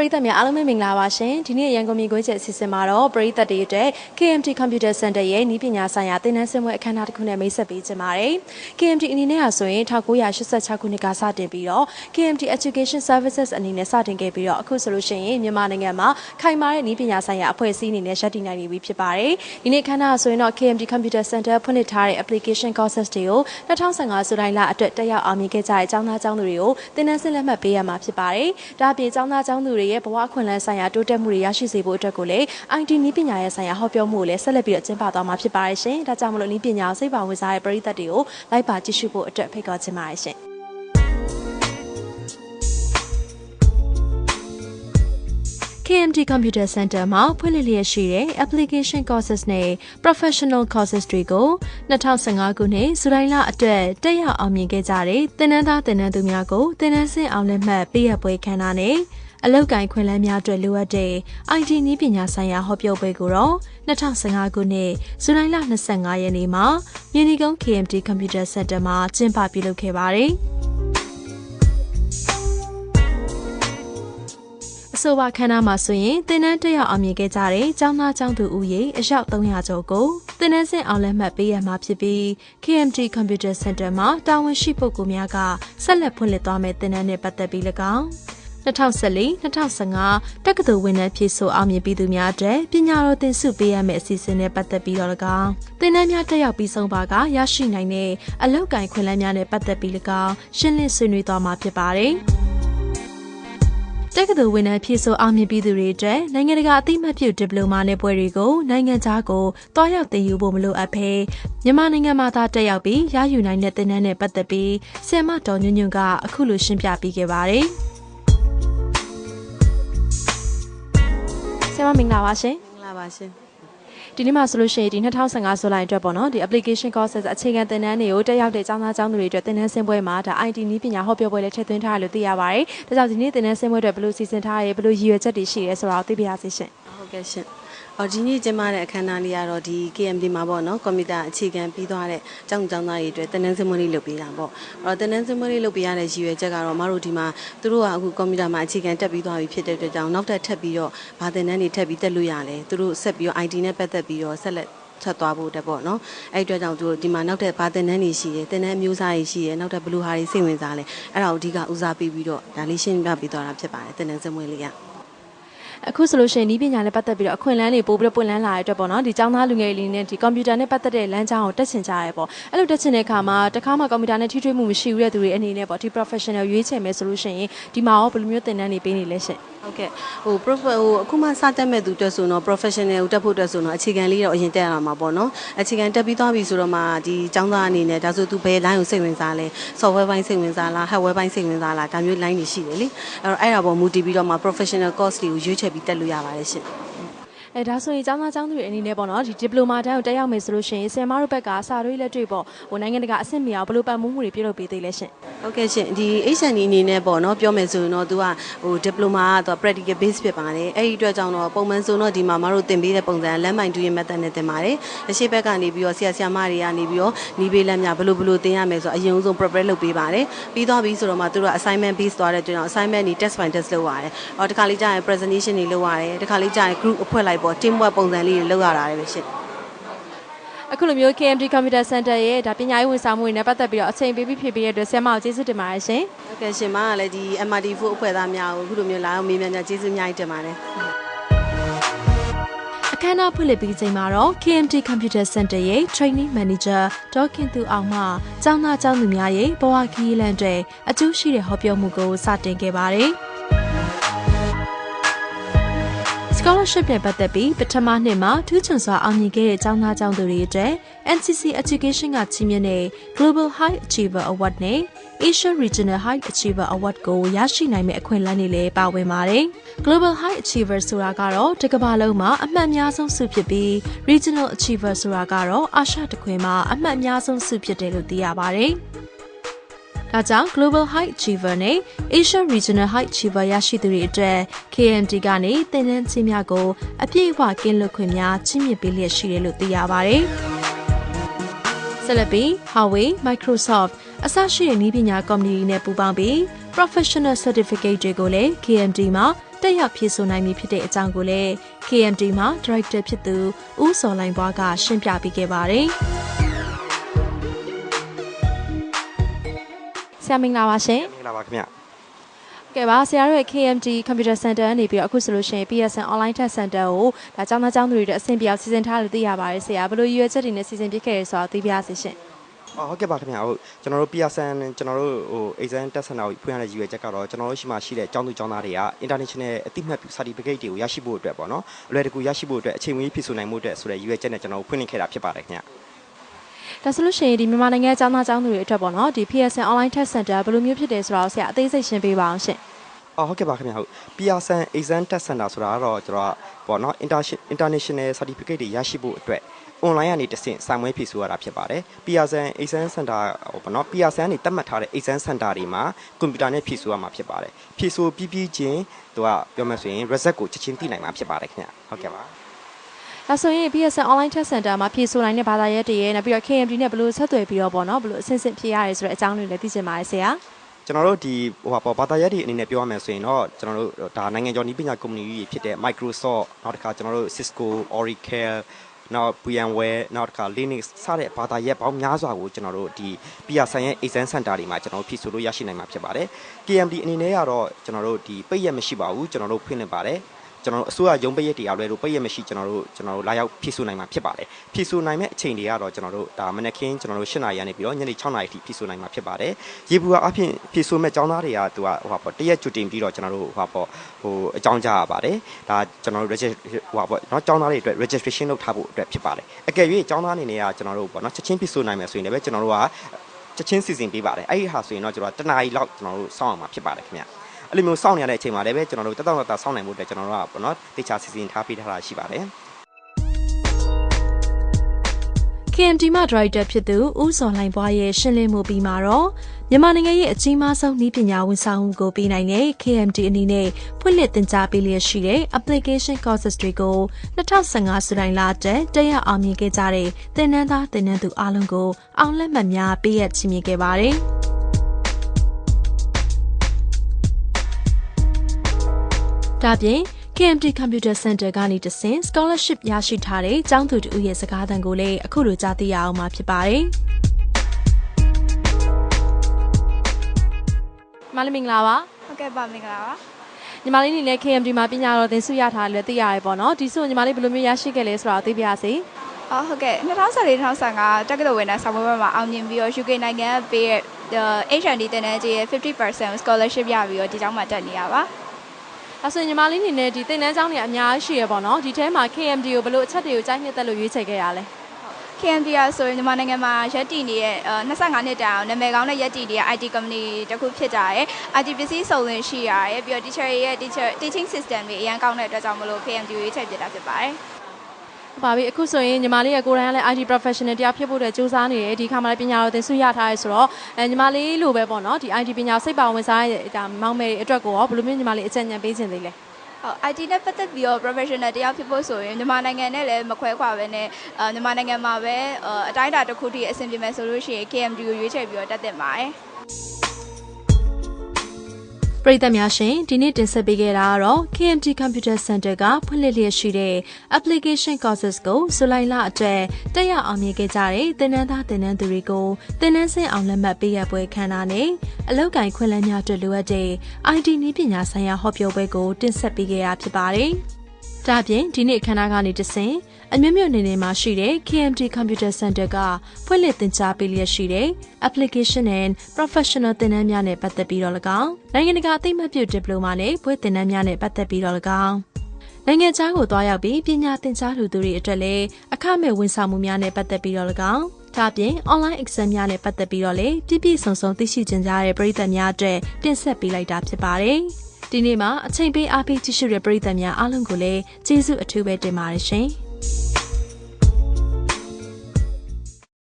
ပရိသတ်များအားလုံးပဲမင်္ဂလာပါရှင်ဒီနေ့ရန်ကုန်မြို့ကိုကျအစီအစဉ်မှာတော့ပရိသတ်တွေအတွက် KMT Computer Center ရဲ့ဤပညာဆိုင်ရာသင်တန်းဆင်းပွဲအခမ်းအနားတစ်ခုနဲ့မိတ်ဆက်ပေးကြပါမယ် KMT အနေနဲ့ဟာဆိုရင်1986ခုနှစ်ကစတင်ပြီးတော့ KMT Education Services အနေနဲ့စတင်ခဲ့ပြီးတော့အခုဆိုလို့ရှိရင်မြန်မာနိုင်ငံမှာခိုင်မာတဲ့ဤပညာဆိုင်ရာအဖွဲ့အစည်းအနေနဲ့ရပ်တည်နိုင်နေပြီဖြစ်ပါတယ်ဒီနေ့ခမ်းနားဆိုရင်တော့ KMT Computer Center ဖွင့်လှစ်ထားတဲ့ application courses တွေကို2015ဇူလိုင်လအတွက်တက်ရောက်အောင်မြင်ခဲ့ကြတဲ့ကျောင်းသားကျောင်းသူတွေကိုသင်တန်းဆင်းလက်မှတ်ပေးရမှာဖြစ်ပါတယ်ဒါအပြင်ကျောင်းသားကျောင်းသူတွေရဲ့ဘဝအခွင့်အလမ်းဆိုင်ရာတိုးတက်မှုတွေရရှိစေဖို့အတွက်ကိုလည်း IT နည်းပညာရဲ့ဆိုင်ရာဟောပြောမှုကိုလည်းဆက်လက်ပြီးတော့ကျင်းပသွားမှာဖြစ်ပါတယ်ရှင်ဒါကြောင့်မလို့နည်းပညာကိုစိတ်ပါဝင်စားတဲ့ပရိသတ်တွေကိုလိုက်ပါကြည့်ရှုဖို့အတွက်ဖိတ်ခေါ်ချင်ပါတယ်ရှင် KMT Computer Center မှာဖွင့်လှစ်လျက်ရှိတဲ့ application courses နဲ့ professional courses တွေကို2015ခုနှစ်ဇူလိုင်လအတွက်တက်ရောက်အောင်မြင်ခဲ့ကြတဲ့သင်တန်းသားသင်တန်းသူများကိုသင်တန်းဆင့်အောင်လက်မှတ်ပေးရပွဲခမ်းနားနဲ့ အလောက်ကိုင်ခွင့်လန်းများအတွက်လိုအပ်တဲ့ IT နည်းပညာဆိုင်ရာဟောပြောပွဲကိုတော့2015ခုနှစ်ဇူလိုင်လ25ရက်နေ့မှာမြင်းဒီကုန်း KMT Computer Center မှာကျင်းပပြုလုပ်ခဲ့ပါတယ်။အဆိုပါခန်းနာမှာဆိုရင်သင်တန်းတက်ရောက်အောင်မြင်ခဲ့ကြတဲ့ကျောင်းသားကျောင်းသူဦးရေအယောက်300ကျော်ကိုသင်တန်းဆင့်အောင်လက်မှတ်ပေးရမှာဖြစ်ပြီး KMT Computer Center မှာတာဝန်ရှိပုဂ္ဂိုလ်များကဆက်လက်ဖွင့်လှစ်သွားမယ့်သင်တန်းနဲ့ပတ်သက်ပြီး၎င်း 2014-2015တက္ကသိုလ်ဝင်နှန်းဖြည့်ဆို့အောင်မြင်ပြီးသူများအတွက်ပညာတော်သင်ဆုပေးရမယ့်အစီအစဉ်နဲ့ပတ်သက်ပြီးတော့၎င်းသင်တန်းများတက်ရောက်ပြီးဆုံးပါကရရှိနိုင်တဲ့အလောက်ကိုင်ခွင့်လန်းများနဲ့ပတ်သက်ပြီး၎င်းရှင်းလင်းဆွေးနွေးသွားမှာဖြစ်ပါတယ်။တက္ကသိုလ်ဝန်ထမ်းဖြစ်ဆိုအောင်မြင်ပြီးသူတွေအတွက်နိုင်ငံတကာအသိမှတ်ပြုဒီပလိုမာနဲ့ပွဲတွေကိုနိုင်ငံခြားကိုတွားရောက်သင်ယူဖို့မလိုအပ်ဘဲမြန်မာနိုင်ငံမှာသာတက်ရောက်ပြီးရယူနိုင်တဲ့သင်တန်းနဲ့ပတ်သက်ပြီးဆရာမတော်ညွန့်ညွန့်ကအခုလိုရှင်းပြပေးခဲ့ပါတယ်။ ဆရာမမင်္ဂလာပါရှင်မင်္ဂလာပါရှင်။ဒီနေ့မှာဆိုလို့ရှိရင်ဒီ2015ဇူလိုင်အတွက်ပေါ့နော်ဒီ application courses အခြေခံသင်တန်းတွေကိုတက်ရောက်တဲ့ကျောင်းသားကျောင်းသူတွေအတွက်သင်တန်းဆင်းပွဲမှာဒါ IT နည်းပညာဟောပြောပွဲလည်းထည့်သွင်းထားတယ်လို့သိရပါတယ်။ဒါကြောင့်ဒီနေ့သင်တန်းဆင်းပွဲအတွက်ဘယ်လိုစီစဉ်ထားရလဲဘယ်လိုရည်ရွယ်ချက်တွေရှိရဲဆိုတာကိုသိပြရစီရှင်။ဟုတ်ကဲ့ရှင် အော်ဒီနေ့ကျင်းပတဲ့အခမ်းအနားလေးကတော့ဒီ KMD မှာပေါ့နော်ကွန်ပျူတာအခြေခံပြီးသွားတဲ့ကျောင်းကျောင်းသားတွေအတွက်တနန်းစင်မွေးလေးလုပ်ပေးတာပေါ့အော်တနန်းစင်မွေးလေးလုပ်ပေးရတဲ့ရည်ရွယ်ချက်ကတော့မတို့ဒီမှာသူတို့ကအခုကွန်ပျူတာမှာအခြေခံတက်ပြီးသွားပြီဖြစ်တဲ့အတွက်ကြောင့်နောက်ထပ်ထပ်ပြီးတော့ဘာသင်တန်းတွေထပ်ပြီးတက်လို့ရတယ်သူတို့ဆက်ပြီးတော့ IT နဲ့ပတ်သက်ပြီးတော့ဆက်လက်ဆက်သွားဖို့တက်ပေါ့နော်အဲ့ဒီအတွက်ကြောင့်သူတို့ဒီမှာနောက်ထပ်ဘာတင်တန်းတွေရှိတယ်တင်တန်းမျိုးစားတွေရှိတယ်နောက်ထပ်ဘလူးဟာတွေစိတ်ဝင်စားလဲအဲ့ဒါကိုအဓိကဦးစားပေးပြီးတော့ဒါလေးရှင်းပြပေးသွားတာဖြစ်ပါတယ်တင်တန်းစင်မွေးလေးက အခုဆိုလို့ရှိရင်ဒီပညာနဲ့ပတ်သက်ပြီးတော့အခွင့်အလမ်းတွေပို့ပြီးတော့ပွင့်လန်းလာတဲ့အတွက်ပေါ့နော်ဒီចောင်းသားလူငယ်လေးနဲ့ဒီကွန်ပျူတာနဲ့ပတ်သက်တဲ့လမ်းကြောင်းကိုတက်ချင်ကြရဲပေါ့အဲ့လိုတက်ချင်တဲ့အခါမှာတခါမှကွန်ပျူတာနဲ့ထိတွေ့မှုမရှိဘူးတဲ့သူတွေအနေနဲ့ပေါ့ဒီ professional ရွေးချယ်မယ်ဆိုလို့ရှိရင်ဒီမှာရောဘယ်လိုမျိုးသင်တန်းတွေပေးနေလဲရှင် ဟုတ်ကဲ့ဟို prof ဟိုအခုမှစတက်မဲ့သူတက်ဆိုတော့ professional ကိုတက်ဖို့တက်ဆိုတော့အခြေခံလေးတော့အရင်တက်ရမှာပေါ့နော်အခြေခံတက်ပြီးသွားပြီဆိုတော့မှဒီចောင်းသားအနေနဲ့ဒါဆိုသူဘယ် line ကိုစိတ်ဝင်စားလဲ software ဘိုင်းစိတ်ဝင်စားလား hardware ဘိုင်းစိတ်ဝင်စားလားဒါမျိုး line တွေရှိတယ်လေအဲ့တော့အဲ့ဒါပေါ်မူတည်ပြီးတော့မှ professional course တွေကိုရွေးချယ်ပြီးတက်လို့ရပါတယ်ရှင် အဲဒါဆိုရင်ကျောင်းသားကျောင်းသူတွေအနေနဲ့ပေါ့နော်ဒီ diploma တန်းကိုတက်ရောက်မယ်ဆိုလို့ရှိရင်ဆရာမတို့ဘက်ကစာတွေလက်တွေ့ပေါ့ဟိုနိုင်ငံတကာအဆင့်မီအောင်ဘယ်လိုပတ်မှုမှုတွေပြုလုပ်ပေးသေးလဲရှင်ဟုတ်ကဲ့ရှင်ဒီ HND အနေနဲ့ပေါ့နော်ပြောမယ်ဆိုရင်တော့သူကဟို diploma ကသူက practical base ဖြစ်ပါတယ်အဲ့ဒီအတွက်ကြောင့်တော့ပုံမှန်ဆိုတော့ဒီမှာမတို့သင်ပေးတဲ့ပုံစံလမ်းမိုင်တူရင် method နဲ့သင်ပါတယ်အရှိဘက်ကနေပြီးတော့ဆရာဆရာမတွေကနေပြီးတော့နီးပေးလက်မြဘလို့ဘလို့သင်ရမယ်ဆိုတော့အရင်ဆုံး prepare လုပ်ပေးပါတယ်ပြီးသွားပြီဆိုတော့မှသူတို့က assignment base သွားတဲ့အတွက်ကြောင့် assignment တွေ test by test လုပ်ရတယ်အော်တခါလေးကြာရင် presentation တွေလုပ်ရတယ်တခါလေးကြာရင် group အဖွဲ့လိုက်ပေါ့ team work ပုံစံလေးတွေလုပ်ရတာပဲရှင်အခုလိုမျိုး KMD Computer Center ရဲ့ဒါပညာရေးဝန်ဆောင်မှုတွေနဲ့ပတ်သက်ပြီးတော့အချိန်ပေးပြီးဖြည့်ပေးရတဲ့အတွက်ဆရာမကိုကျေးဇူးတင်ပါတယ်ရှင်ဟုတ်ကဲ့ရှင်မကလည်းဒီ MRT4 အဖွဲ့သားများကိုအခုလိုမျိုးလာအောင်မေးမြန်းကြကျေးဇူးအများကြီးတင်ပါတယ်အခမ်းအနားဖွင့်လှစ်ပြီးချိန်မှာတော့ KMT Computer Center ရဲ့ Training Manager ဒေါက်ခင်သူအောင်မှကျောင်းသားကျောင်းသူများရဲ့ဘဝခရီးလမ်းတွေအကျိုးရှိတဲ့ဟောပြောမှုကိုစတင်ခဲ့ပါတယ်။ scholarship နဲ့ပတ်သက်ပြီးပထမနှစ်မှာထူးချွန်စွာအောင်မြင်ခဲ့တဲ့ကျောင်းသားကျောင်းသူတွေအတွက် NCC Education ကချီးမြှင့်တဲ့ Global High Achiever Award နဲ့ Asia Regional High Achiever Award ကိုရရှိနိုင်မယ့်အခွင့်အလမ်းတွေလည်းပါဝင်ပါတယ်။ Global High Achiever ဆိုတာကတော့တစ်ကမ္ဘာလုံးမှာအမှတ်အများဆုံးဆုဖြစ်ပြီး Regional Achiever ဆိုတာကတော့အာရှတစ်ခွင်မှာအမှတ်အများဆုံးဆုဖြစ်တယ်လို့သိရပါတယ်။ ဒါကြောင့် Global High Achiever နဲ့ Asia Regional High Achiever ရရှိသူတွေအတွက် KMT ကနေသင်တန်းချင်းများကိုအပြည့်အဝကင်းလွတ်ခွင့်များချီးမြှင့်ပေးလျက်ရှိတယ်လို့သိရပါတယ်။ဆက်လက်ပြီး Huawei, Microsoft အစရှိတဲ့နည်းပညာကုမ္ပဏီတွေနဲ့ပူးပေါင်းပြီး Professional Certificate တွေကိုလည်း KMT မှာတက်ရောက်ဖြည့်ဆို့နိုင်ပြီဖြစ်တဲ့အကြောင်းကိုလည်း KMT မှာ Director ဖြစ်သူဦးစော်လိုင်ဘွားကရှင်းပြပေးခဲ့ပါတယ်။ ဆရာမင်္ဂလာပါရှင်မင်္ဂလာပါခင်ဗျ။ကဲပါဆရာတို့ရဲ့ KMT Computer Center ကနေပြီးတော့အခုဆိုလို့ရှိရင် PSN Online Test Center ကိုဒါကျောင်းသားကျောင်းသူတွေအတွက်အဆင်ပြေအောင်စီစဉ်ထားလို့သိရပါတယ်ဆရာ။ဘယ်လိုရည်ရွယ်ချက်တွေနဲ့စီစဉ်ပြခဲ့ရဆိုတော့သိပြရစီရှင်အော်ဟုတ်ကဲ့ပါခင်ဗျဟုတ်ကျွန်တော်တို့ PSN ကျွန်တော်တို့ဟို exam test center ကိုဖွင့်ရတဲ့ရည်ရွယ်ချက်ကတော့ကျွန်တော်တို့ရှိမှရှိတဲ့ကျောင်းသူကျောင်းသားတွေက international အသိမှတ်ပြု certificate တွေကိုရရှိဖို့အတွက်ပေါ့နော်အလွယ်တကူရရှိဖို့အတွက်အချိန်မီဖြစ်ဆိုနိုင်မှုအတွက်ဆိုတဲ့ရည်ရွယ်ချက်နဲ့ကျွန်တော်တို့ဖွင့်လှစ်ခဲ့တာဖြစ်ပါတယ်ခင်ဗျ။ ဒါဆိုလို့ရှိရင်ဒီမြန်မာနိုင်ငံကျောင်းသားကျောင်းသူတွေအတွက်ပေါ့နော်ဒီ PSN Online Test Center ဘယ်လိုမျိုးဖြစ်တယ်ဆိုတော့ဆရာအသေးစိတ်ရှင်းပေးပါအောင်ရှင်အော်ဟုတ်ကဲ့ပါခင်ဗျဟုတ် PSN exam test center ဆိုတာကတော့ကျွန်တော်ကပေါ့နော် international certificate တွေရရှိဖို့အတွက် online ကနေတဆင့်စာမွေးဖြည့်ဆို့ရတာဖြစ်ပါတယ်။ PSN exam center ဟိုပေါ့နော် PSN ကနေတတ်မှတ်ထားတဲ့ exam center တွေမှာကွန်ပျူတာနဲ့ဖြည့်ဆို့ရမှာဖြစ်ပါတယ်။ဖြည့်ဆို့ပြီးပြီးချင်းသူကပြောမှဆိုရင် result ကိုချက်ချင်းသိနိုင်မှာဖြစ်ပါတယ်ခင်ဗျ။ဟုတ်ကဲ့ပါ။။ ဒါဆိုရင် PSN Online Test Center မှာဖြည့်ဆို့နိုင်တဲ့ဘာသာရပ်တွေရဲ့နောက်ပြီးတော့ KMT နဲ့ဘယ်လိုဆက်သွယ်ပြီးတော့ပေါ့နော်ဘယ်လိုအဆင့်ဆင့်ဖြည့်ရတယ်ဆိုတဲ့အကြောင်းတွေလည်းသိချင်ပါတယ်ဆရာ။ကျွန်တော်တို့ဒီဟိုပါပေါ့ဘာသာရပ်တွေအနေနဲ့ပြောရမယ်ဆိုရင်တော့ကျွန်တော်တို့ဒါနိုင်ငံကျော်နည်းပညာကုမ္ပဏီကြီးဖြစ်တဲ့ Microsoft နောက်တစ်ခါကျွန်တော်တို့ Cisco Oracle နောက် VMware နောက်တစ်ခါ Linux စတဲ့ဘာသာရပ်ပေါင်းများစွာကိုကျွန်တော်တို့ဒီ PSN ရဲ့ exam center တွေမှာကျွန်တော်တို့ဖြည့်ဆို့လို့ရရှိနိုင်မှာဖြစ်ပါတယ် KMD အနေနဲ့ကတော့ကျွန်တော်တို့ဒီပိတ်ရက်မရှိပါဘူးကျွန်တော်တို့ဖွင့်နေပါတယ် ကျွန်တော်တို့အစိုးရရုံးပိတ်ရက်တွေအားလွဲလို့ပိတ်ရက်မရှိကျွန်တော်တို့ကျွန်တော်တို့လာရောက်ဖြည့်ဆို့နိုင်မှာဖြစ်ပါတယ်ဖြည့်ဆို့နိုင်မဲ့အချိန်တွေကတော့ကျွန်တော်တို့ဒါမနက်ခင်းကျွန်တော်တို့၈နာရီကနေပြီးတော့ညနေ6နာရီထိဖြည့်ဆို့နိုင်မှာဖြစ်ပါတယ်ရေဘူးကအဖြစ်ဖြည့်ဆို့မဲ့ကျောင်းသားတွေကသူကဟိုပါပေါ့တရက်ကျွတင်ပြီးတော့ကျွန်တော်တို့ဟိုပါပေါ့ဟိုအကြောင်းကြားရပါတယ်ဒါကျွန်တော်တို့ register ဟိုပါပေါ့เนาะကျောင်းသားတွေအတွက် registration လုပ်ထားဖို့အတွက်ဖြစ်ပါတယ်အကယ်၍ကျောင်းသားအနေနဲ့ကကျွန်တော်တို့ပေါ့เนาะချက်ချင်းဖြည့်ဆို့နိုင်မယ်ဆိုရင်လည်းကျွန်တော်တို့ကချက်ချင်းစီစဉ်ပေးပါတယ်အဲ့ဒီဟာဆိုရင်တော့ကျွန်တော်တနားရီလောက်ကျွန်တော်တို့စောင့်အောင်မှာဖြစ်ပါတယ်ခင်ဗျ အဲ့လိုမျိုးစောင့်နေရတဲ့အချိန်မှာလည်းပဲကျွန်တော်တို့တက်တော့တက်စောင့်နိုင်ဖို့အတွက်ကျွန်တော်တို့ကပေါ့နော်တေချာစီစဉ်ထားပေးထားတာရှိပါတယ် KMT မှ Director ဖြစ်သူဦးစော်လှိုင်ဘွားရဲ့ရှင်းလင်းမှုပြီးမှာတော့မြန်မာနိုင်ငံရဲ့အကြီးမားဆုံးနည်းပညာဝန်ဆောင်မှုကိုပေးနိုင်တဲ့ KMT အနေနဲ့ဖွင့်လှစ်သင်ကြားပေးလျက်ရှိတဲ့ application courses တွေကို2015ဇူလိုင်လတက်တက်ရောက်အောင်မြင်ခဲ့ကြတဲ့သင်တန်းသားသင်တန်းသူအားလုံးကိုအောင်လက်မှတ်များပေးရချီးမြှင့်ခဲ့ပါတယ်။ ဒါပြင် KMT Computer Center ကနေတဆင့် scholarship ရရှိထားတဲ့ကျောင်းသူတို့ရဲ့စကားသံကိုလည်းအခုလိုကြားသိရအောင်မှာဖြစ်ပါတယ်။မလေးမင်္ဂလာပါဟုတ်ကဲ့ပါမင်္ဂလာပါ။ညီမလေးအနေနဲ့ KMT မှာပညာတော်သင်ဆုရထားတယ်လို့သိရတယ်ပေါ့နော်။ဒီဆုကိုညီမလေးဘယ်လိုမျိုးရရှိခဲ့လဲဆိုတာကိုသိပြရစီအော်ဟုတ်ကဲ့2014-2015တက္ကသိုလ်ဝင်တဲ့ဆောင်းပွဲမှာအောင်မြင်ပြီးတော့ UK နိုင်ငံကပေးတဲ့ HND တင်တဲ့ကြီးရဲ့50% scholarship ရပြီးတော့ဒီကျောင်းမှာတက်နေရပါ။ ဒါဆိုရင်ညီမလေးအနေနဲ့ဒီသင်တန်းကျောင်းတွေအများကြီးရှိရပေါ့နော်။ဒီထဲမှာ KMT ကိုဘယ်လိုအချက်တွေကိုကြိုက်နှစ်သက်လို့ရွေးချယ်ခဲ့ရလဲ KMD ကဆိုရင်မြန်မာနိုင်ငံမှာရက်တီနေတဲ့25နှစ်တောင်နာမည်ကောင်းတဲ့ရက်တီတွေက IT company တစ်ခုဖြစ်ကြတယ်။ IT ပစ္စည်းစုံလင်ရှိရတယ်ပြီးတော့ teacher တွေရဲ့ teacher teaching system တွေအရန်ကောင်းတဲ့အတွက်ကြောင့်မလို့ KMD ကိုရွေးချယ်ပြတာဖြစ်ပါတယ်။။ဟုတ် ပါပြီအခုဆိုရင်ညီမလေးရဲ့ကိုယ်တိုင်ကလည်း IT professional တရားဖြစ်ဖို့အတွက်စူးစမ်းနေတယ်ဒီခါမှလည်းပညာတော်သင်ဆုရထားရဲဆိုတော့အဲညီမလေးလိုပဲပေါ့နော်ဒီ IT ပညာစိတ်ပါဝင်စားရဲ့ဒါမောင်မယ်တွေအတွက်ကိုရောဘယ်လိုမျိုးညီမလေးအကြံဉာဏ်ပေးခြင်းသေးလဲဟုတ် IT နဲ့ပတ်သက်ပြီးတော့ professional တရားဖြစ်ဖို့ဆိုရင်မြန်မာနိုင်ငံနဲ့လည်းမခွဲခွာပဲနဲ့အာမြန်မာနိုင်ငံမှာပဲအာအတိုင်းအတာတစ်ခုထိအဆင်ပြေမယ်ဆိုလို့ရှိရင် KMD ကိုရွေးချယ်ပြီးတော့တက်တင်ပါတယ် ပရိသတ်များရှင်ဒီနေ့တင်ဆက်ပေးခဲ့တာကတော့ KMT Computer Center ကဖွင့်လှစ်လျက်ရှိတဲ့ application courses ကိုဇူလိုင်လအတွက်တက်ရောက်အောင်မြင်ခဲ့ကြတဲ့သင်တန်းသားသင်တန်းသူတွေကိုသင်တန်းဆင့်အောင်လက်မှတ်ပေးရပွဲခမ်းနားနဲ့အလောက်ကိုင်ခွင့်လန်းများအတွက်လိုအပ်တဲ့ IT နည်းပညာဆိုင်ရာဟောပြောပွဲကိုတင်ဆက်ပေးခဲ့တာဖြစ်ပါတယ်။ ဒါ့အပြင်ဒီနေ့အခမ်းအနားကနေတဆင့်အမျိုးမျိုးနေနေမှာရှိတဲ့ KMT Computer Center ကဖွင့်လှစ်သင်ကြားပေးလျက်ရှိတဲ့ application and professional သင်တန်းများနဲ့ပတ်သက်ပြီးတော့၎င်းနိုင်ငံတကာအသိမှတ်ပြု diploma နဲ့ဘွဲ့သင်တန်းများနဲ့ပတ်သက်ပြီးတော့၎င်းနိုင်ငံခြားကိုသွားရောက်ပြီးပညာသင်ကြားသူတွေအတွက်လည်းအခမဲ့ဝန်ဆောင်မှုများနဲ့ပတ်သက်ပြီးတော့၎င်းဒါ့အပြင် online exam များနဲ့ပတ်သက်ပြီးတော့လည်းပြည့်ပြည့်စုံစုံသိရှိကျင်ကြားတဲ့ပရိသတ်များအတွက်တင်ဆက်ပေးလိုက်တာဖြစ်ပါတယ်။ ဒီနေ့မှာအချိန်ပေးအားပေးကြည့်ရှုတဲ့ပရိသတ်များအားလုံးကိုလည်းကျေးဇူးအထူးပဲတင်ပါတယ်ရှင်။